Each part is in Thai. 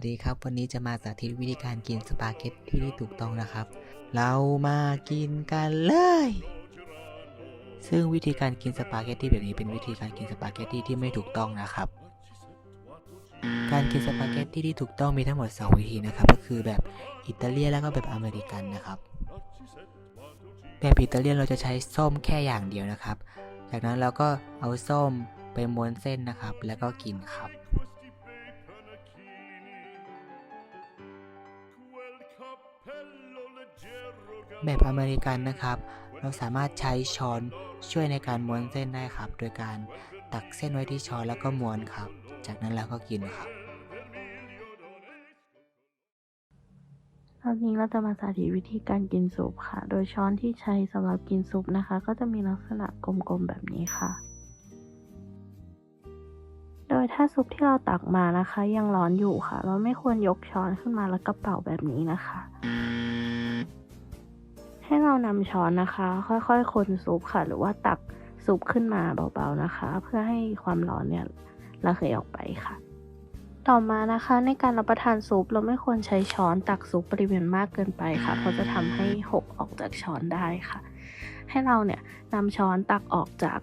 วัสดีครับ วันนี้จะมาสาธิตวิธีการกินสปาเกตที่ที่ถูกต้องนะครับ เรามากินกันเลย ซึ่งวิธีการกินสปาเกตตี้แบบนี้เป็นวิธีการกินสปาเกตตี้ที่ไม่ถูกต้องนะครับ การกินสปาเกตตี้ที่ถูกต้องมีทั้งหมด 2 วิธีนะครับ ก็คือแบบอิตาเลียนแล้วก็แบบอเมริกันนะครับ แบบอิตาเลียนเราจะใช้ส้มแค่อย่างเดียวนะครับ จากนั้นเราก็เอาส้มไปม้วนเส้นนะครับ แล้วก็กินครับ แบบอเมริกันนะครับ เราสามารถใช้ช้อนช่วยในการม้วนเส้นได้ครับ โดยการตักเส้นไว้ที่ช้อนแล้วก็ม้วนครับ จากนั้นเราก็กินครับตอนนี้เราจะมาสาธิตวิธีการกินซุปค่ะ โดยช้อนที่ใช้สำหรับกินซุปนะคะ ก็จะมีลักษณะกลมๆแบบนี้ค่ะ โดยถ้าซุปที่เราตักมานะคะ ยังร้อนอยู่ค่ะ เราไม่ควรยกช้อนขึ้นมาแล้วก็เป่าแบบนี้นะคะ ให้เรานำช้อนนะคะ ค่อยๆคนซุปค่ะ หรือว่าตักซุปขึ้นมาเบาๆนะคะ เพื่อให้ความร้อนเนี่ยระเหยออกไปค่ะ ต่อมานะคะ ในการรับประทานซุปเราไม่ควรใช้ช้อนตักซุปปริมาณมากเกินไปค่ะ เพราะจะทำให้หกออกจากช้อนได้ค่ะ ให้เราเนี่ยนำช้อนตักออกจาก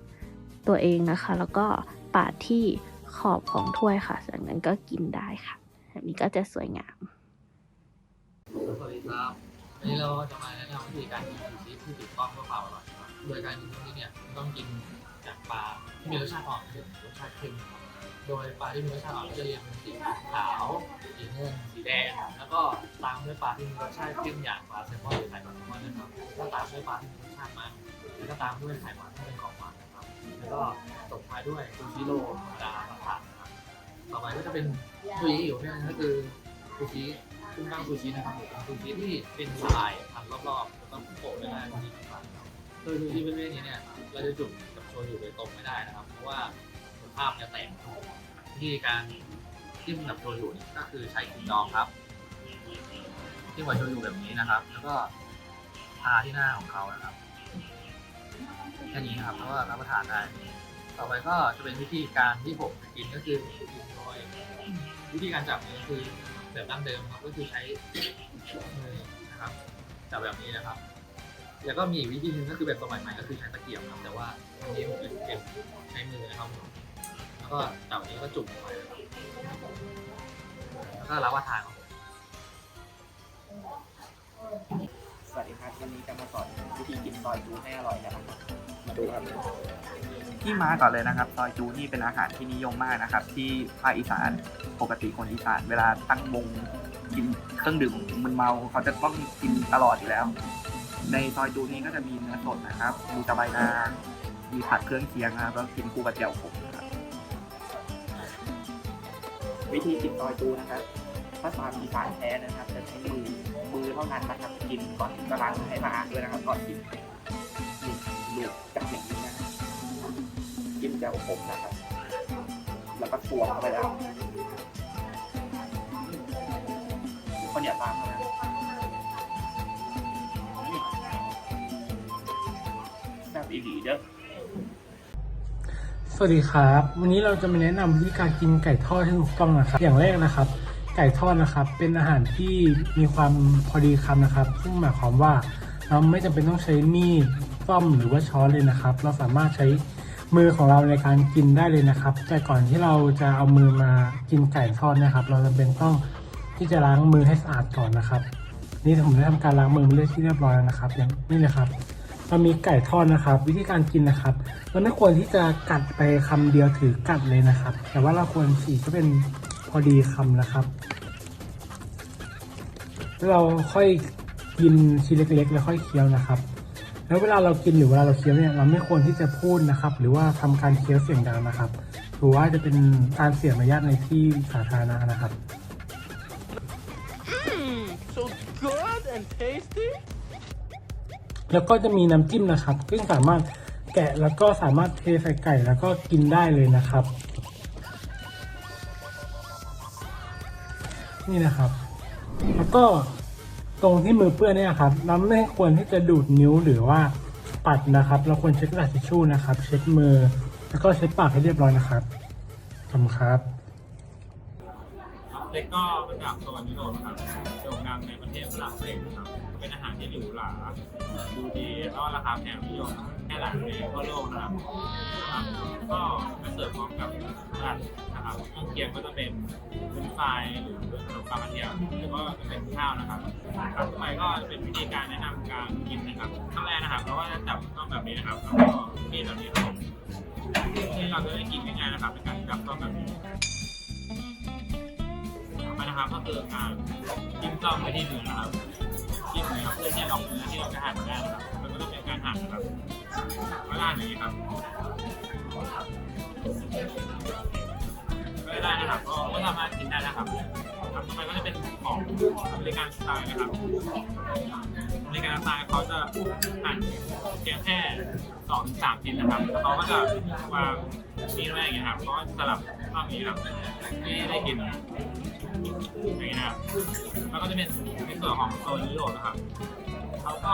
ตัวเองนะคะ แล้วก็ปาดที่ขอบของถ้วยค่ะจากนั้นก็กินได้ค่ะแบบนี้ก็จะสวยงามสวัสดีครับ วันนี้เราจะมาแนะนำวิธีการกินซูชิที่ถูกต้องเพื่อความอร่อยครับโดยการกินซูชิเนี่ยต้องกินจากปลาที่มีรสชาติอ่อนถึงรสชาติเค็มครับโดยปลาที่มีรสชาติอ่อนจะเรียงเป็นสีขาวสีเงินสีแดง แล้วก็ตามด้วยปลาที่มีรสชาติเข้มอย่างปลาแซลมอนหรือไข่ปลาแซลมอนนะครับแล้วตามด้วยปลาที่มีรสชาติมันแล้วก็ตามด้วยไข่หวานที่เป็นของหวานนะครับ แล้วก็ตบท้ายด้วยซูชิโรธรรมดาราคานะครับต่อไปก็จะเป็นซูชิอยู่เนี่ยก็คือซูชิ ซึ่งตั้งซูชินะครับเป็นซูชิที่เป็นสายทำรอบๆแล้วก็โปะไม่ได้ตรงนี้ต่างๆโดยซูชิประเภทนี้เนี่ยเราจะจุ่มกับโชยุโดยตรงไม่ได้นะครับ เพราะว่าสภาพจะแตกวิธีการจิ้มกับโชยุเนี่ยก็คือใช้ขิงดองครับจิ้มกับโชยุแบบนี้นะครับ แล้วก็ทาที่หน้าของเขานะครับแค่นี้นะครับแล้วก็รับประทานได้ต่อไปก็จะเป็นวิธีการที่ผมจะกินก็คือกินโดยวิธีการจับเนี่ยก็คือ แบบดั้งเดิมครับก็คือใช้มือนะครับจับแบบนี้นะครับ แล้วก็มีอีกวิธีหนึงก็คือแบบสมัยใหม่ก็คือใช้ตะเกียบครับ แต่ว่าอันนี้ผมจะเก็บใช้มือนะครับผมแล้วก็จับอันนี้ก็จุ่มลงไปนะครับแล้วก็รับประทานครับผมสวัสดีครับวันนี้จะมาสอนวิธีกินซอยจูให้อร่อยกันนะครับมาดูครับ ที่มาก่อนเลยนะครับ ซอยจูนี่เป็นอาหารที่นิยมมากนะครับ ที่ภาคอีสานปกติคนอีสานเวลาตั้งวงกินเครื่องดื่มมึนเมาเขาจะต้องกินตลอดอยู่แล้ว ในซอยจูนี้ก็จะมีเนื้อสดนะครับ มีตะไบนามีผัดเครื่องเคียงนะครับแล้วกินคู่กับแจ่วขมครับวิธีกินซอยจูนะครับถ้าตามอีสานแท้นะครับ จะใช้มือมือเท่านั้นนะครับกินก่อนกำลังให้สะอาด้วยนะครับก่อนกินนี่ลูกจับอย่างนี้นะ ครับกินแจ่วขมนะครับ แล้วก็สวมเข้าไปแล้วคนอย่าตามนะแบบอีหลีเด้อสวัสดีครับ วันนี้เราจะมาแนะนำวิธีการกินไก่ทอดที่ถูกต้องนะครับ อย่างแรกนะครับ ไก่ทอดนะครับ เป็นอาหารที่มีความพอดีคำนะครับ ซึ่งหมายความว่าเราไม่จำเป็นต้องใช้มีดซ่อมหรือว่าช้อนเลยนะครับ เราสามารถใช้ มือของเราในการกินได้เลยนะครับ แต่ก่อนที่เราจะเอามือมากินไก่ทอดนะครับ เราจำเป็นต้องที่จะล้างมือให้สะอาดก่อนนะครับ นี่ผมได้ทำการล้างมือเรียบที่เรียบร้อยแล้วนะครับอย่างนี่เลยครับเรามีไก่ทอดนะครับ วิธีการกินนะครับเราไม่ควรที่จะกัดไปคำเดียวถือกัดเลยนะครับ แต่ว่าเราควรฉีกก็เป็นพอดีคำนะครับแล้วเราค่อยกินชิ้นเล็กๆแล้วค่อยเคี้ยวนะครับ แล้วเวลาเรากินหรือเวลาเราเคี้ยวเนี่ยเราไม่ควรที่จะพูดนะครับ หรือว่าทำการเคี้ยวเสียงดังนะครับถือว่าจะเป็นการเสียมารยาทในที่สาธารณะนะครับ so good and tasty. แล้วก็จะมีน้ำจิ้มนะครับซึ่งสามารถแกะแล้วก็สามารถเทใส่ไก่แล้วก็กินได้เลยนะครับ นี่นะครับ แล้วก็ ตรงที่มือเปื้อนเนี่ยครับเราไม่ควรที่จะดูดนิ้วหรือว่าปัดนะครับ เราควรเช็ดกระดาษทิชชู่นะครับ เช็ดมือ แล้วก็เช็ดปากให้เรียบร้อยนะครับขอบคุณครับเล็กก็มาจากโซนยุโรปนะครับโด่งดังในประเทศฝรั่งเศสครับ เป็นอาหารที่หรูหราดูดีแล้วราคาแพงนิยมแค่หลังในทั่วโลกนะครับก็มาเสิร์ฟพร้อมกับสลัดนะครับเครื่องเคียงก็จะเป็นเป็นไฟหรือขนมปังกระเทียมหรือว่าจะเป็นข้าวนะครับครับต่อไปก็จะเป็นวิธีการแนะนำการกินนะครับขั้นแรกนะครับเราก็จะจับต้องแบบนี้นะครับแล้วก็มีแบบนี้ครับที่เราจะได้กินง่ายๆนะครับเป็นการจับต้องแบบนี้ไปนะครับก็คือการจิ้มจ้อมไปที่เนื้อนะครับ จิ้มเนื้อเพื่อที่จะลองเนื้อที่เราจะหั่นได้นะครับมันก็ต้องเป็นการหั่นนะครับก็ได้อย่างนี้ครับก็ได้นะครับก็ก็สามารถกินได้นะครับครับต่อไปก็จะเป็นของอเมริกันสไตล์นะครับอเมริกันสไตล์เขาจะหั่นเพียงแค่สองสามชิ้นนะครับแล้วเขาก็จะวางนี่ไว้อย่างเงี้ยครับเขาก็สลับรอบนี้ครับที่ได้กิน อย่างนี้นะครับแล้วก็จะเป็นในส่วนของโซนยุโรปนะครับเขาก็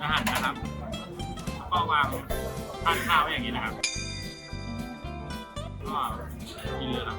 อาหารนะครับแล้วก็วางทานข้าวไว้อย่างนี้นะครับ ก็กินเลยครับ